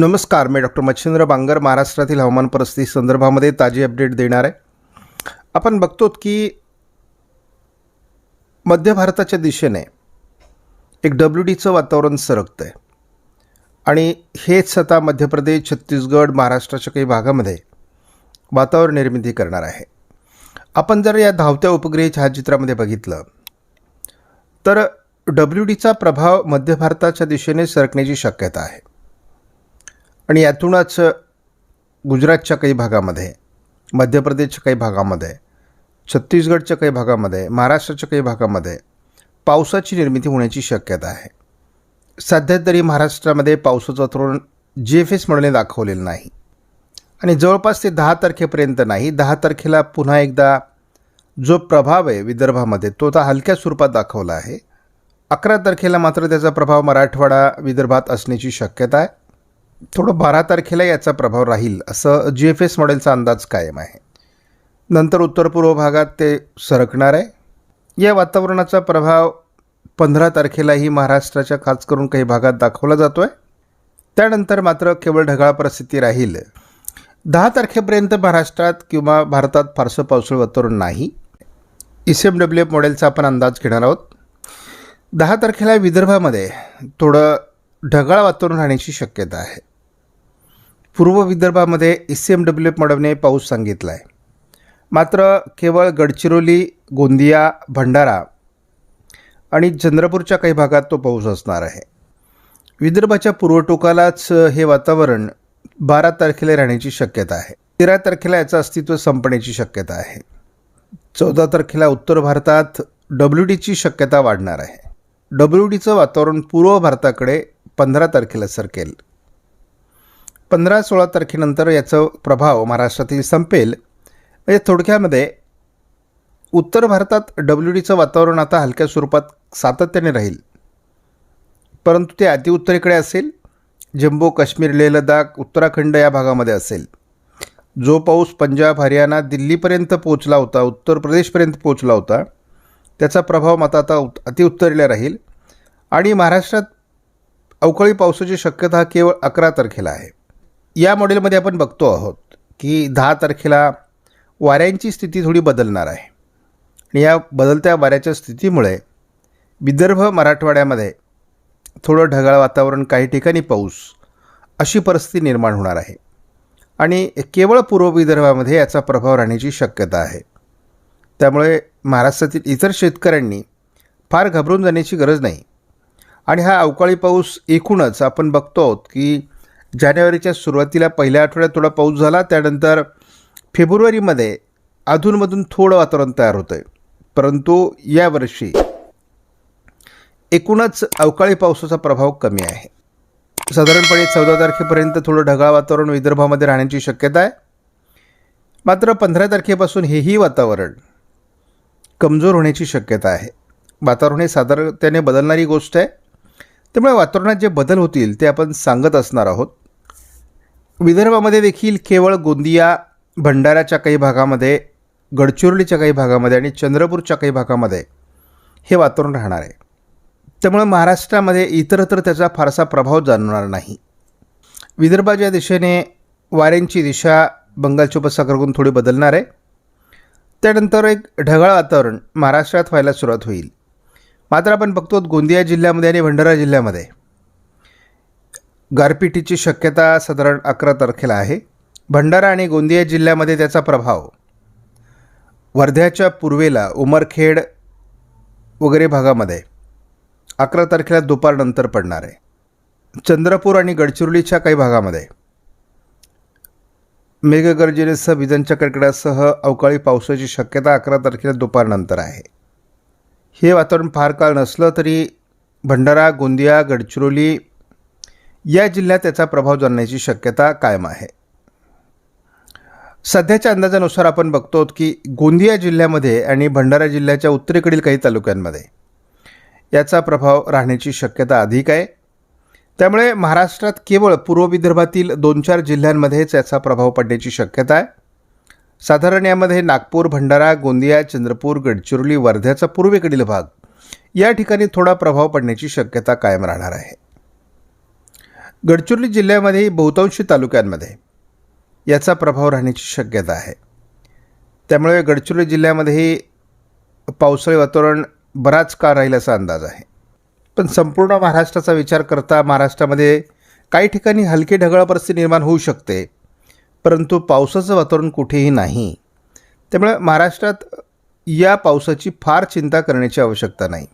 नमस्कार मी डॉक्टर मच्छिंद्र बांगर महाराष्ट्रातील हवामान परिस्थिती संदर्भामध्ये ताजी अपडेट देणार आहे. आपण बघतो की मध्य भारताच्या दिशेने एक डब्ल्यू डीचं वातावरण सरकतं आहे आणि हेच आता मध्य प्रदेश छत्तीसगड महाराष्ट्राच्या काही भागामध्ये वातावरण निर्मिती करणार आहे. आपण जर या धावत्या उपग्रही छायाचित्रामध्ये बघितलं तर डब्ल्यू डीचा प्रभाव मध्य भारताच्या दिशेने सरकण्याची शक्यता आहे. आणि यातूनच गुजरातच्या काही भागामध्ये मध्य प्रदेशच्या काही भागामध्ये छत्तीसगडच्या काही भागामध्ये महाराष्ट्राच्या काही भागामध्ये पावसाची निर्मिती होण्याची शक्यता आहे. सध्या तरी महाराष्ट्रामध्ये पावसाचं तोरण जी एफ एस म्हणून दाखवलेलं नाही. आणि जवळपास ते दहा तारखेपर्यंत नाही दहा तारखेला पुन्हा एकदा जो प्रभाव आहे विदर्भामध्ये तो आता हलक्या स्वरूपात दाखवला आहे. अकरा तारखेला मात्र त्याचा प्रभाव मराठवाडा विदर्भात असण्याची शक्यता आहे. थोडं बारा तारखेला याचा प्रभाव राहील असं जी एफ एस मॉडेलचा अंदाज कायम आहे. नंतर उत्तर पूर्व भागात ते सरकणार आहे. या वातावरणाचा प्रभाव पंधरा तारखेलाही महाराष्ट्राच्या खास करून काही भागात दाखवला जातो आहे त्यानंतर मात्र केवळ ढगाळ परिस्थिती राहील. दहा तारखेपर्यंत महाराष्ट्रात किंवा भारतात फारसं पावसाळ वातावरण नाही. एस एम डब्ल्यू एफ मॉडेलचा आपण अंदाज घेणार आहोत. दहा तारखेला विदर्भामध्ये थोडं ढगाळ वातावरण राहण्याची शक्यता आहे. पूर्व विदर्भामध्ये E C M W F पाऊस सांगितला आहे मात्र केवळ गडचिरोली गोंदिया भंडारा आणि चंद्रपूरच्या काही भागात तो पाऊस असणार आहे. विदर्भाच्या पूर्वटोकालाच हे वातावरण बारा तारखेला राहण्याची शक्यता आहे. तेरा तारखेला याचं अस्तित्व संपण्याची शक्यता आहे. चौदा तारखेला उत्तर भारतात डब्ल्यू डीची शक्यता वाढणार आहे. डब्ल्यू डीचं वातावरण पूर्व भारताकडे पंधरा तारखेला सरकेल. पंधरा सोळा तारखेनंतर याचा प्रभाव महाराष्ट्रातील संपेल. म्हणजे थोडक्यामध्ये उत्तर भारतात डब्ल्यू डीचं वातावरण आता हलक्या स्वरूपात सातत्याने राहील. परंतु ते अतिउत्तरेकडे असेल. जम्मू काश्मीर लेह लडाख उत्तराखंड या भागामध्ये असेल. जो पाऊस पंजाब हरियाणा दिल्लीपर्यंत पोचला होता उत्तर प्रदेशपर्यंत पोहोचला होता त्याचा प्रभाव मात्र आता उत अतिउत्तरेला राहील. आणि महाराष्ट्रात अवकाळी पावसाची शक्यता केवळ अकरा तारखेला आहे. या मॉडेलमध्ये आपण बघतो आहोत की दहा तारखेला वाऱ्यांची स्थिती थोडी बदलणार आहे. आणि या बदलत्या वाऱ्याच्या स्थितीमुळे विदर्भ मराठवाड्यामध्ये थोडं ढगाळ वातावरण काही ठिकाणी पाऊस अशी परिस्थिती निर्माण होणार आहे. आणि केवळ पूर्व विदर्भामध्ये याचा प्रभाव राहण्याची शक्यता आहे. त्यामुळे महाराष्ट्रातील इतर शेतकऱ्यांनी फार घाबरून जाण्याची गरज नाही. आणि हा अवकाळी पाऊस एकूणच आपण बघतो आहोत की जानेवारीच्या सुरुवातीला पहिल्या आठवड्यात थोडा पाऊस झाला त्यानंतर फेब्रुवारीमध्ये अधूनमधून थोडं वातावरण तयार होतं आहे परंतु यावर्षी एकूणच अवकाळी पावसाचा प्रभाव कमी आहे. साधारणपणे चौदा तारखेपर्यंत थोडं ढगाळ वातावरण विदर्भामध्ये राहण्याची शक्यता आहे. मात्र पंधरा तारखेपासून हेही वातावरण कमजोर होण्याची शक्यता आहे. वातावरण हे साधारणतेने बदलणारी गोष्ट आहे. त्यामुळे वातावरणात जे बदल होतील ते आपण सांगत असणार आहोत. विदर्भामध्ये देखील केवळ गोंदिया भंडाऱ्याच्या काही भागामध्ये गडचिरोलीच्या काही भागामध्ये आणि चंद्रपूरच्या काही भागामध्ये हे वातावरण राहणार आहे. त्यामुळे महाराष्ट्रामध्ये इतरत्र त्याचा फारसा प्रभाव जाणवणार नाही. विदर्भाच्या दिशेने वाऱ्यांची दिशा बंगालच्या उपसागराकडून थोडी बदलणार आहे. त्यानंतर एक ढगाळ वातावरण महाराष्ट्रात व्हायला सुरुवात होईल. मात्र आपण बघतो गोंदिया जिल्ह्यामध्ये आणि भंडारा जिल्ह्यामध्ये गारपिटीची शक्यता साधारण अकरा तारखेला आहे. भंडारा आणि गोंदिया जिल्ह्यामध्ये त्याचा प्रभाव. वर्ध्याच्या पूर्वेला उमरखेड वगैरे भागामध्ये अकरा तारखेला दुपारनंतर पडणार आहे. चंद्रपूर आणि गडचिरोलीच्या काही भागामध्ये मेघगर्जनेसह विजांच्या कडकडासह अवकाळी पावसाची शक्यता अकरा तारखेला दुपारनंतर आहे. हे वातावरण फार काळ नसलं तरी भंडारा गोंदिया गडचिरोली या जिल्ह्यात त्याचा प्रभाव जाणण्याची शक्यता कायम आहे. सध्याच्या अंदाजानुसार आपण बघतो की गोंदिया जिल्ह्यामध्ये आणि भंडारा जिल्ह्याच्या उत्तरेकडील काही तालुक्यांमध्ये याचा प्रभाव राहण्याची शक्यता अधिक आहे. त्यामुळे महाराष्ट्रात केवळ पूर्व विदर्भातील दोन चार जिल्ह्यांमध्येच याचा प्रभाव पडण्याची शक्यता आहे. साधारण यामध्ये नागपूर भंडारा गोंदिया चंद्रपूर गडचिरोली वर्ध्याचा पूर्वेकडील भाग या ठिकाणी थोडा प्रभाव पडण्याची शक्यता कायम राहणार आहे. गडचिरोली जिल्ह्यामध्ये बहुतांशी तालुक्यांमध्ये याचा प्रभाव राहण्याची शक्यता आहे. त्यामुळे गडचिरोली जिल्ह्यामध्येही पावसाळी वातावरण बराच काळ राहील असा अंदाज आहे. पण संपूर्ण महाराष्ट्राचा विचार करता महाराष्ट्रामध्ये काही ठिकाणी हलकी ढगाळ परिस्थिती निर्माण होऊ शकते परंतु पावसाचं वातावरण कुठेही नाही. त्यामुळे महाराष्ट्रात या पावसाची फार चिंता करण्याची आवश्यकता नाही.